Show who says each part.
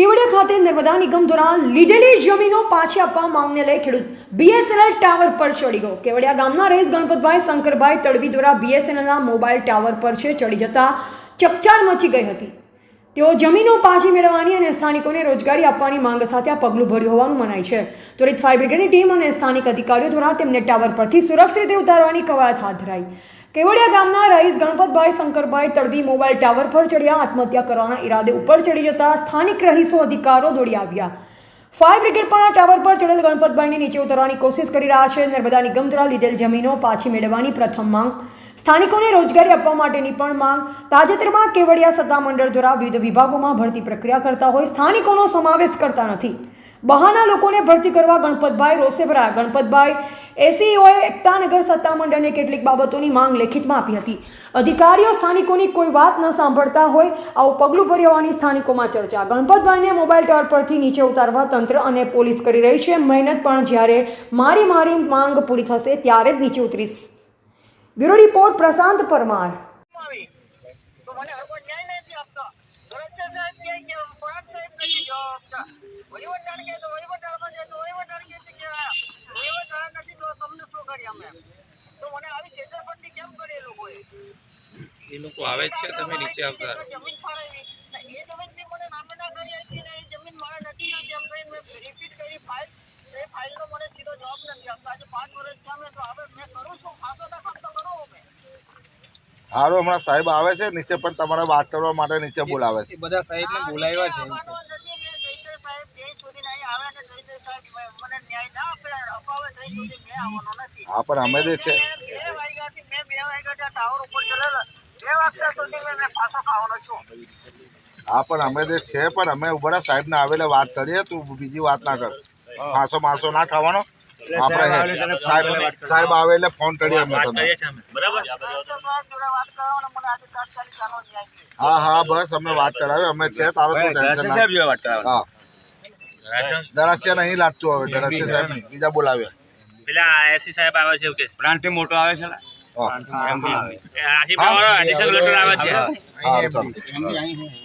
Speaker 1: કેવડિયા ખાતે નર્મદા નિગમ દ્વારા લીધેલી જમીનો પાછી આપવા માંગને લઈ ખેડૂત બીએસએનએલ ટાવર પર ચડી ગયો. કેવડિયા ગામના રેસ ગણપતભાઈ શંકરભાઈ તડવી દ્વારા બીએસએનએલના મોબાઈલ ટાવર પર છે ચડી જતા ચકચાર મચી ગઈ હતી. તેઓ જમીનો પાછી મેળવવાની અને સ્થાનિકોને રોજગારી આપવાની માંગ સાથે આ પગલું ભર્યું હોવાનું મનાય છે. ત્વરિત ફાયર બ્રિગેડની ટીમ અને સ્થાનિક અધિકારીઓ દ્વારા તેમને ટાવર પરથી સુરક્ષિત રીતે ઉતારવાની કવાયત હાથ ધરાઈ. કેવડિયા ગામના રહીશ ગણપતભાઈ શંકરભાઈ તડવી મોબાઈલ ટાવર પર ચડ્યા, આત્મહત્યા કરવાના ઈરાદે ઉપર ચડી જતા સ્થાનિક રહીશો અધિકારો દોડી આવ્યા. ફાયર બ્રિગેડ પણ આ ટાવર પર ચડેલ ગણપતભાઈને નીચે ઉતરવાની કોશિશ કરી રહ્યા છે. નર્મદા નિગમ દ્વારા લીધેલ જમીનો પાછી મેળવવાની પ્રથમ માંગ. સ્થાનિકોને રોજગારી આપવા માટેની પણ માંગ. તાજેતરમાં કેવડિયા સત્તામંડળ દ્વારા વિવિધ વિભાગોમાં ભરતી પ્રક્રિયા કરતા હોય, સ્થાનિકોનો સમાવેશ કરતા નથી. બહાના લોકોને ભરતી કરવા ગણપતભાઈ ભરાયા. ગણપતભાઈ એસીઓએ એકતાનગર સત્તામંડળને કેટલીક બાબતોની માંગ લેખિતમાં આપી હતી. અધિકારીઓ સ્થાનિકોની કોઈ વાત ન સાંભળતા હોય આવું પગલું ભરી હોવાની સ્થાનિકોમાં ચર્ચા. ગણપતભાઈને મોબાઈલ ટાવર પરથી નીચે ઉતારવા તંત્ર અને પોલીસ કરી રહી છે. મહેનત પણ જ્યારે મારી મારી માંગ પૂરી થશે ત્યારે જ નીચે ઉતરીશ. Bureau report Prashant Parmar.
Speaker 2: છું ખાસો ના ખાસ તો કરો મેં
Speaker 3: હારું હમણાં સાહેબ આવે છે નીચે પણ તમારે વાત કરવા માટે નીચે બોલાવે છે.
Speaker 4: એ બધા સાહેબને બોલાવ્યા છે
Speaker 3: હા પણ અમે જે છે હા પણ અમે જે છે પણ અમે ઉભરા સાહેબ ને આવેલે વાત કરીએ તું બીજી વાત ના કર. માસો માસો ના ખાવાનો. આપણે સાહેબ સાહેબ આવે એટલે ફોન કરીએ અમે તમને
Speaker 2: કલેક્ટર સાહેબ જોડે વાત કરવાનો મને આજે તાત્કાલિક આનો ન્યાય જોઈએ.
Speaker 3: હા હા બસ અમે વાત કરાવી અમે છે તારો ટેન્શન હા. દરાસિયા નહીં લાગતું હવે દરાસિયા સાહેબ નહીં બીજા બોલાવ્યા
Speaker 5: પેલા એસી સાહેબ આવે છે કે
Speaker 4: પ્રાંતિ મોટો આવે છે
Speaker 3: હા
Speaker 5: આશીષ વાળો એડિશનલ કલેક્ટર આવે છે
Speaker 3: ચાલો